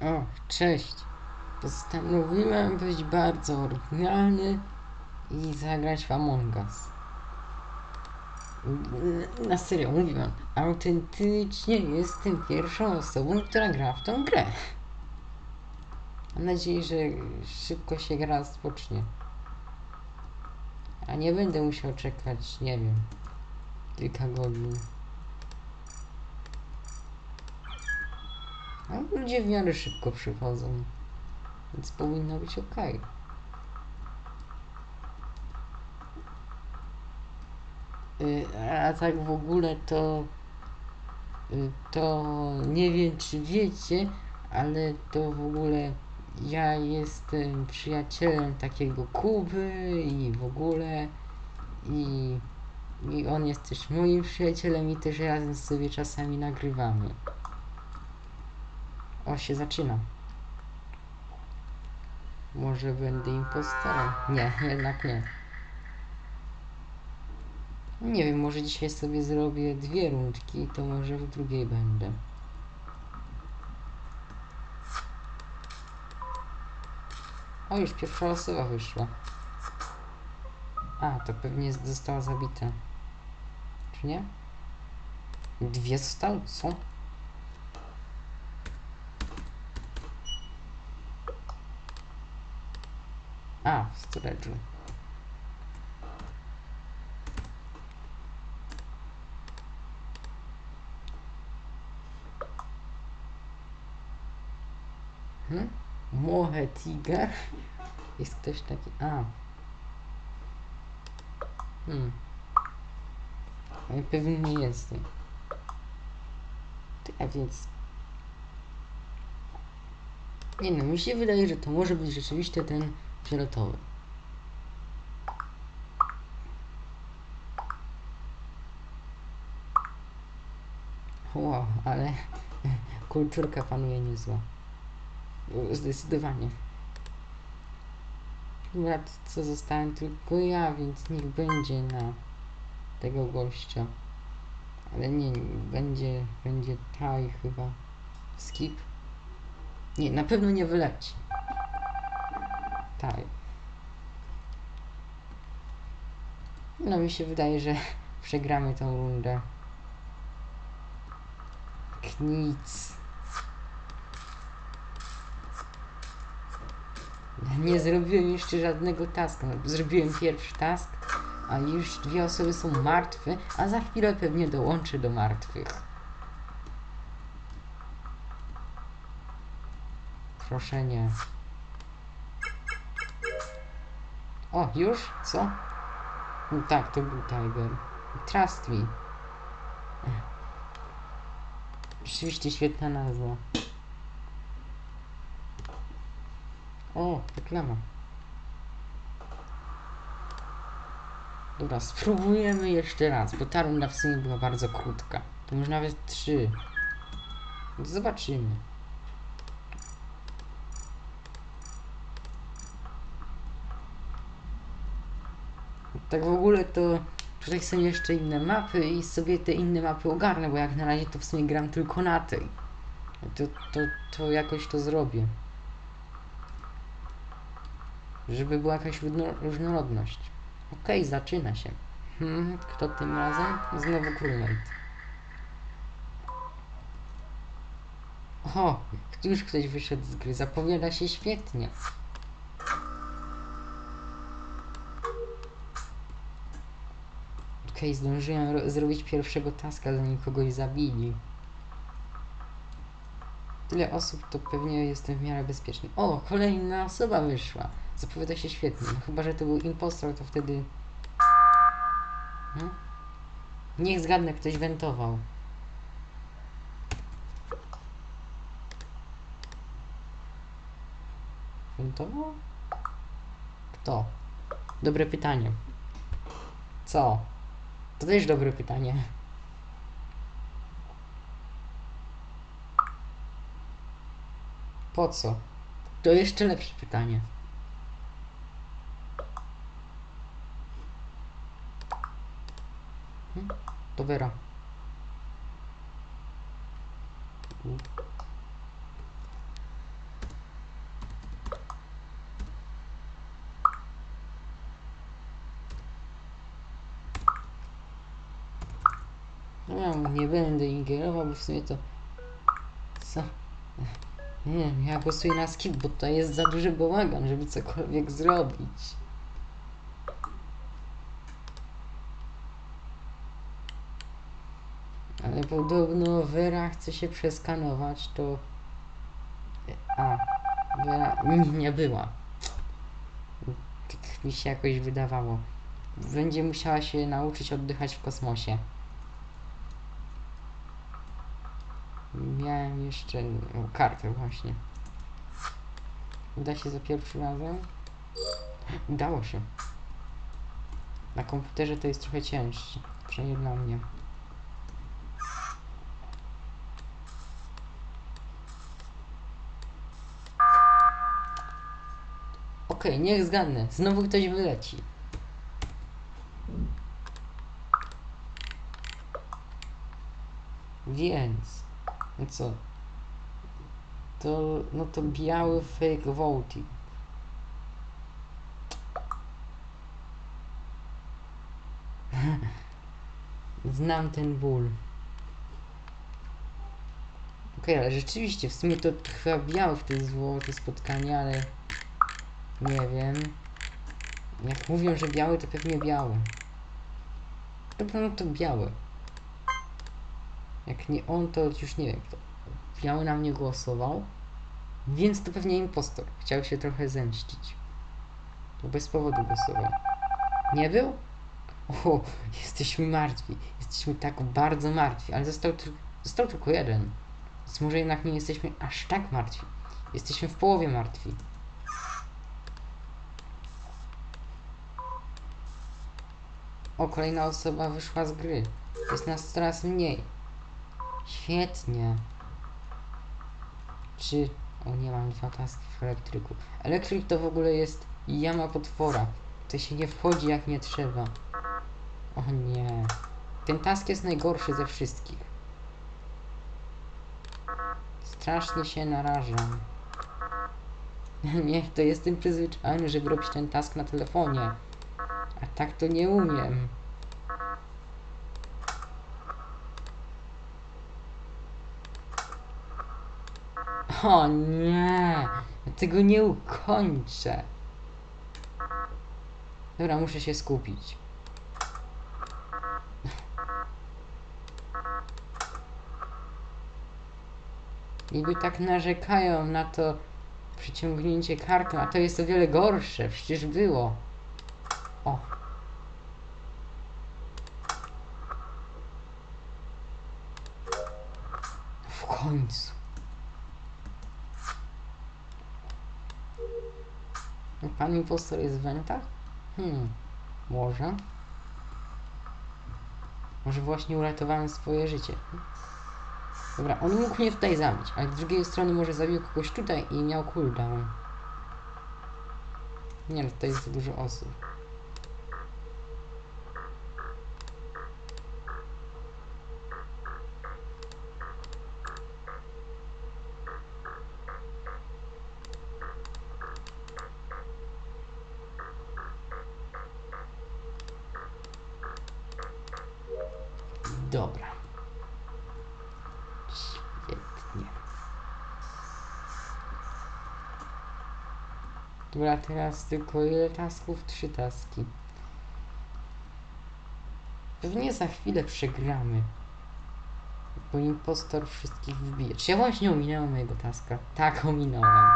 O, cześć. Postanowiłem być bardzo oryginalny i zagrać w Among Us. Na serio, mówiłem, autentycznie jestem pierwszą osobą, która gra w tą grę. Mam nadzieję, że szybko się gra rozpocznie. A nie będę musiał czekać, nie wiem, kilka godzin. A ludzie w miarę szybko przychodzą, więc powinno być ok. A tak w ogóle to y, to nie wiem czy wiecie, ale to w ogóle ja jestem przyjacielem takiego Kuby i w ogóle i, i on jest też moim przyjacielem i też razem sobie czasami nagrywamy. O, się zaczyna. Może będę impostorem? Nie, jednak nie. Nie wiem, może dzisiaj sobie zrobię dwie rundki, to może w drugiej będę. O, już pierwsza osoba wyszła. A, to pewnie została zabita. Czy nie? Dwie zostały? Co? A, w storage'u. Hmm? Mohe Tiger? Jest ktoś taki... A. Hmm. Ale pewnie nie jestem. Ja więc... Nie no, mi się wydaje, że to może być rzeczywiście ten fioletowy. Wow, ale kulturka panuje niezła. Zdecydowanie. Chyba co zostałem tylko ja, więc niech będzie na tego gościa. Ale nie będzie, będzie taj chyba. Skip. Nie, na pewno nie wyleci. Taj. No mi się wydaje, że przegramy tą rundę. Knic. Nie zrobiłem jeszcze żadnego taska. Zrobiłem pierwszy task, a już dwie osoby są martwe, a za chwilę pewnie dołączę do martwych. Proszę nie. O, już? Co? No tak, to był Tiger. Trust me. Rzeczywiście świetna nazwa. O, reklama. Dobra, spróbujemy jeszcze raz, bo ta runda w sumie była bardzo krótka. To już nawet trzy. Zobaczymy. Tak w ogóle to tutaj są jeszcze inne mapy i sobie te inne mapy ogarnę, bo jak na razie to w sumie gram tylko na tej. To, to, to jakoś to zrobię. Żeby była jakaś różno- różnorodność. Okej, zaczyna się. Hmm, kto tym razem? Znowu crewmate. O, już ktoś wyszedł z gry. Zapowiada się świetnie. Okej, zdążyłem ro- zrobić pierwszego taska, zanim kogoś zabili. Tyle osób, to pewnie jestem w miarę bezpieczny. O, kolejna osoba wyszła. Zapowiada się świetnie. No, chyba, że to był impostor, to wtedy... Hmm? Niech zgadnę, ktoś wentował. Wentował? Kto? Dobre pytanie. Co? To też dobre pytanie. Po co? To jeszcze lepsze pytanie. Hmm? To Vera. No, nie będę ingerował, bo w sumie to... Co? Nie wiem, ja głosuję na skip, bo to jest za duży bałagan, żeby cokolwiek zrobić. Ale podobno Vera chce się przeskanować, to... A, Vera nie, była. Tak mi się jakoś wydawało. Będzie musiała się nauczyć oddychać w kosmosie. Miałem jeszcze kartę właśnie. Uda się za pierwszym razem? Udało się. Na komputerze to jest trochę cięższe, przynajmniej dla mnie. Okej, niech zgadnę. Znowu ktoś wyleci. Więc, no co? To, no to biały fake voting. Znam ten ból. Okej, ale rzeczywiście, w sumie to chyba biały wtedy zwołał to spotkanie, ale nie wiem. Jak mówią, że biały, to pewnie biały. Dobra, no to biały. Jak nie on, to już nie wiem kto. Biały na mnie głosował, więc to pewnie impostor. Chciał się trochę zemścić. To bez powodu głosował. Nie był? O, jesteśmy martwi. Jesteśmy tak bardzo martwi, ale został, został tylko jeden. Więc może jednak nie jesteśmy aż tak martwi. Jesteśmy w połowie martwi. O, kolejna osoba wyszła z gry. Jest nas coraz mniej. Świetnie. Czy... O, nie mam dwa taski w elektryku. Elektryk to w ogóle jest jama potwora. To się nie wchodzi jak nie trzeba. O nie. Ten task jest najgorszy ze wszystkich. Strasznie się narażam. Nie, to jestem przyzwyczajony, żeby robić ten task na telefonie. A tak to nie umiem. O nie, ja tego nie ukończę. Dobra, muszę się skupić. Niby tak narzekają na to przyciągnięcie kartą, a to jest o wiele gorsze, przecież było. O. W końcu. No, Pan impostor jest w wentach? Hmm, może. Może właśnie uratowałem swoje życie. Dobra, on mógł mnie tutaj zabić, ale z drugiej strony może zabił kogoś tutaj i miał cooldown. Nie no, tutaj jest za dużo osób. Dobra, teraz tylko ile tasków? Trzy taski. Pewnie za chwilę przegramy. Bo impostor wszystkich wbije. Czy ja właśnie ominąłem mojego taska? Tak, ominąłem.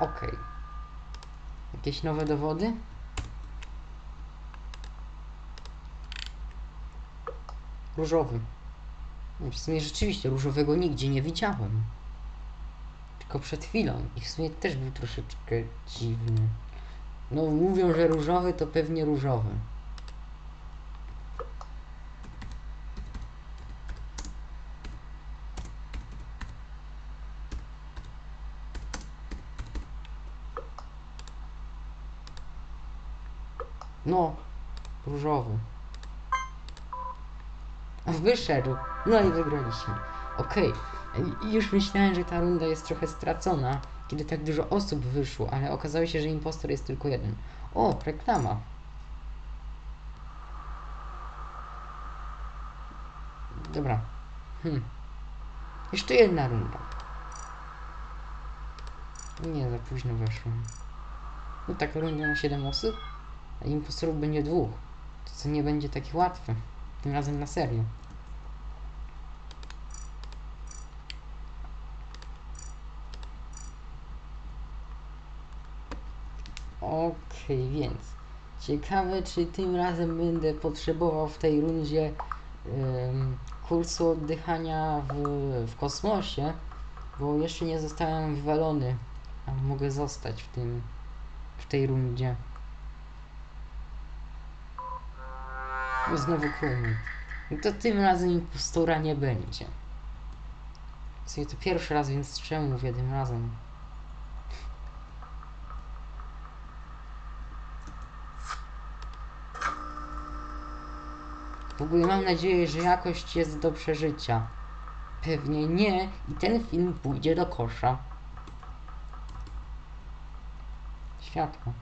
Okej. Jakieś nowe dowody? Różowy. W sumie rzeczywiście różowego nigdzie nie widziałem. Tylko przed chwilą. I w sumie też był troszeczkę dziwny. No mówią, że różowy to pewnie różowy. No, różowy. Wyszedł. No i wygraliśmy. Okej. Już myślałem, że ta runda jest trochę stracona, kiedy tak dużo osób wyszło, ale okazało się, że impostor jest tylko jeden. O, reklama. Dobra. Hmm. Jeszcze jedna runda. Nie, za późno weszłem. No tak, runda na 7 osób, a impostorów będzie dwóch. To co nie będzie takie łatwe. Tym razem na serio. Okej, więc ciekawe, czy tym razem będę potrzebował w tej rundzie em, kursu oddychania w, w kosmosie, bo jeszcze nie zostałem wywalony, a mogę zostać w tym w tej rundzie. No Znowu krumny. No to tym razem impostora nie będzie. W sumie to pierwszy raz, więc czemu mówię tym razem? W ogóle mam nadzieję, że jakość jest do przeżycia. Pewnie nie i ten film pójdzie do kosza. Światło.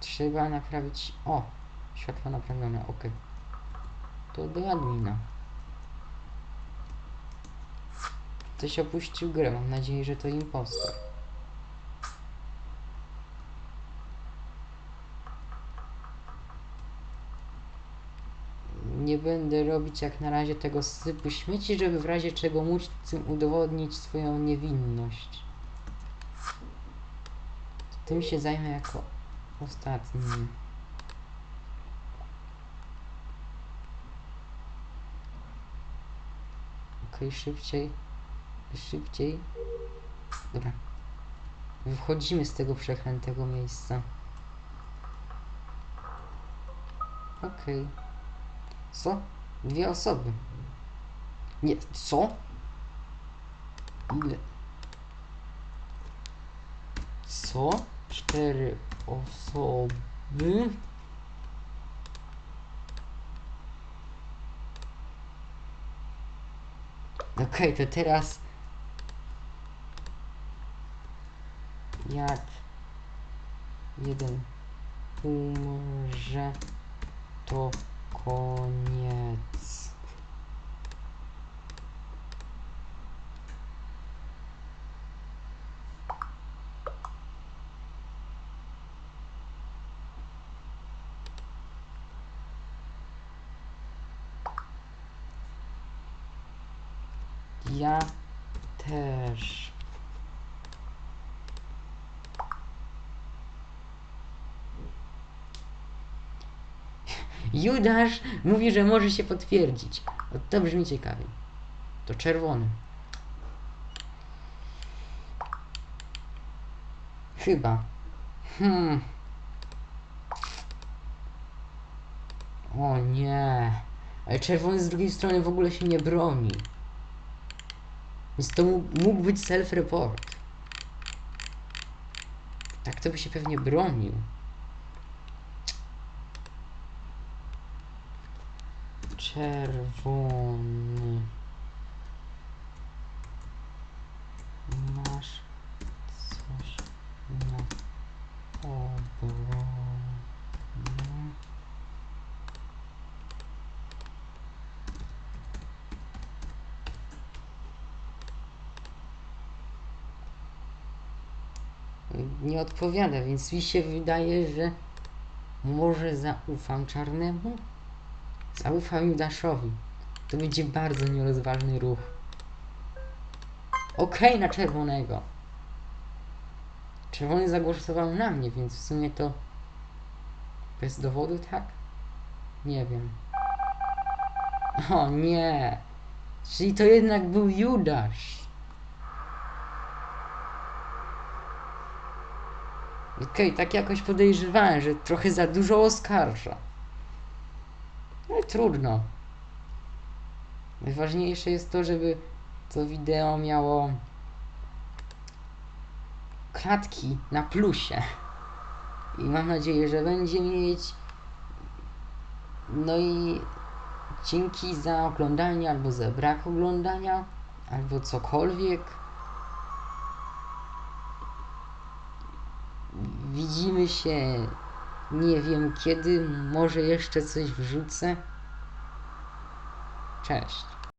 Trzeba naprawić... O! Światło naprawione, ok. To do admina. Ktoś opuścił grę, mam nadzieję, że to impostor. Nie będę robić jak na razie tego sypu śmieci, żeby w razie czego móc tym udowodnić swoją niewinność. Tym się zajmę jako ostatni. Okej, szybciej. Szybciej. Dobra. Wychodzimy z tego przeklętego miejsca. Okej. Co? Dwie osoby. Nie, co? Ile? Co? Cztery osoby? Okej, to teraz jak jeden umrze, to koniec. Ja też. Judasz mówi, że może się potwierdzić. O, To brzmi ciekawie. To czerwony. Chyba. Hmm. O nie. Ale czerwony z drugiej strony w ogóle się nie broni. Więc to mógł, być self-report. Tak to by się pewnie bronił. Czerwony. Masz coś na obronie? Nie odpowiada, więc mi się wydaje, że może zaufam czarnemu? Zaufam Judaszowi. To będzie bardzo nierozważny ruch. Okej, na czerwonego. Czerwony zagłosował na mnie, więc w sumie to bez dowodu, tak? Nie wiem. O nie. Czyli to jednak był Judasz. Okej, tak jakoś podejrzewałem, że trochę za dużo oskarża. I trudno. Najważniejsze jest to, żeby to wideo miało klatki na plusie. I mam nadzieję, że będzie mieć. No i dzięki za oglądanie, albo za brak oglądania, albo cokolwiek. Widzimy się nie wiem kiedy, może jeszcze coś wrzucę. Cześć.